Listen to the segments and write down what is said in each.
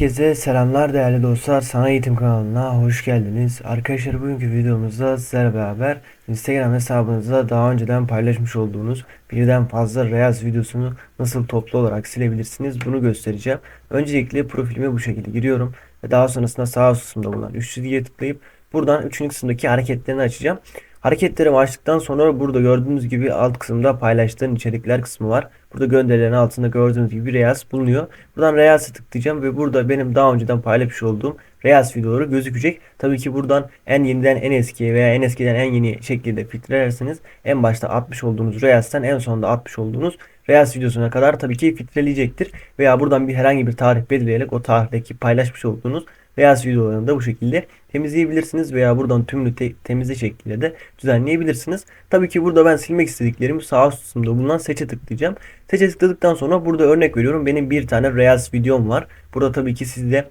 Herkese selamlar değerli dostlar. Sana Eğitim kanalına hoş geldiniz. Arkadaşlar bugünkü videomuzda sizlerle beraber Instagram hesabınızda daha önceden paylaşmış olduğunuz birden fazla Reels videosunu nasıl toplu olarak silebilirsiniz bunu göstereceğim. Öncelikle profilime bu şekilde giriyorum ve daha sonrasında sağ üst kısımda bulunan üç çizgiye tıklayıp buradan 3. kısımdaki hareketlerini açacağım. Hareketleri açtıktan sonra burada gördüğünüz gibi alt kısımda paylaştığın içerikler kısmı var. Burada gönderilerin altında gördüğünüz gibi Reels bulunuyor. Buradan Reels'e tıklayacağım ve burada benim daha önceden paylaşmış olduğum Reels videoları gözükecek. Tabii ki buradan en yeniden en eskiye veya en eskiden en yeni şekilde filtrelerseniz en başta atmış olduğunuz Reels'ten en sonunda atmış olduğunuz Reels videosuna kadar tabii ki filtreleyecektir. Veya buradan bir herhangi bir tarih belirleyerek o tarihteki paylaşmış olduğunuz Reels videolarını da bu şekilde temizleyebilirsiniz veya buradan tümlü te temizle şekliyle de düzenleyebilirsiniz. Tabii ki burada ben silmek istediklerimi sağ üst kısımda bulunan seçe tıklayacağım. Seçe tıkladıktan sonra burada örnek veriyorum. Benim bir tane Reels videom var. Burada tabii ki sizde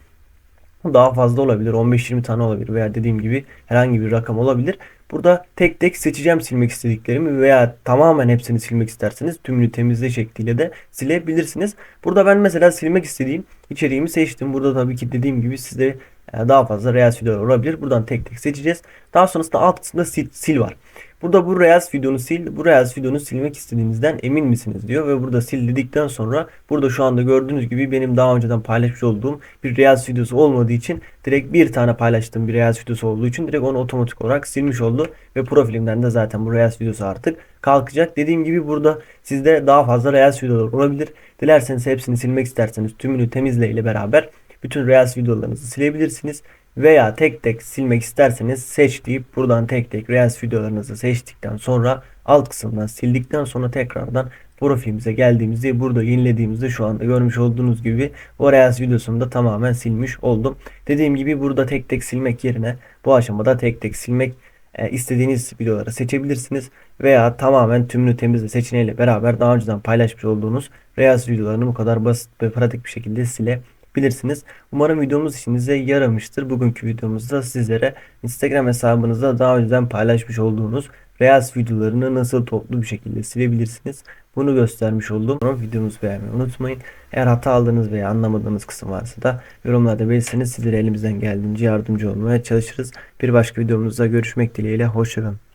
daha fazla olabilir. 15-20 tane olabilir veya dediğim gibi herhangi bir rakam olabilir. Burada tek tek seçeceğim silmek istediklerimi veya tamamen hepsini silmek isterseniz tümünü temizle şekliyle de silebilirsiniz. Burada ben mesela silmek istediğim içeriğimi seçtim. Burada tabii ki dediğim gibi sizde e, daha fazla videolar olabilir. Buradan tek tek seçeceğiz. Daha sonrasında alt kısımda sil, sil var. Burada bu Reels videonu sil, bu Reels videonu silmek istediğinizden emin misiniz diyor ve burada sil dedikten sonra burada şu anda gördüğünüz gibi benim daha önceden paylaşmış olduğum bir Reels videosu olmadığı için direkt bir tane paylaştığım bir Reels videosu olduğu için direkt onu otomatik olarak silmiş oldu ve profilimden de zaten bu Reels videosu artık kalkacak. Dediğim gibi burada sizde daha fazla Reels videolar olabilir. Dilerseniz hepsini silmek isterseniz tümünü temizle ile beraber bütün Reels videolarınızı silebilirsiniz. Veya tek tek silmek isterseniz seç deyip buradan tek tek Reels videolarınızı seçtikten sonra alt kısımdan sildikten sonra tekrardan profilimize geldiğimizde burada yenilediğimizde şu anda görmüş olduğunuz gibi o Reels videosunu da tamamen silmiş oldum. Dediğim gibi burada tek tek silmek yerine bu aşamada tek tek silmek e, istediğiniz videoları seçebilirsiniz veya tamamen tümünü temizle seçeneğiyle beraber daha önceden paylaşmış olduğunuz Reels videolarını bu kadar basit ve pratik bir şekilde silebilirsiniz bilirsiniz. Umarım videomuz işinize yaramıştır. Bugünkü videomuzda sizlere Instagram hesabınızda daha önceden paylaşmış olduğunuz Reels videolarını nasıl toplu bir şekilde silebilirsiniz. Bunu göstermiş oldum. Videomuzu beğenmeyi unutmayın. Eğer hata aldığınız veya anlamadığınız kısım varsa da yorumlarda belirtirseniz sizlere elimizden geldiğince yardımcı olmaya çalışırız. Bir başka videomuzda görüşmek dileğiyle. Hoşçakalın.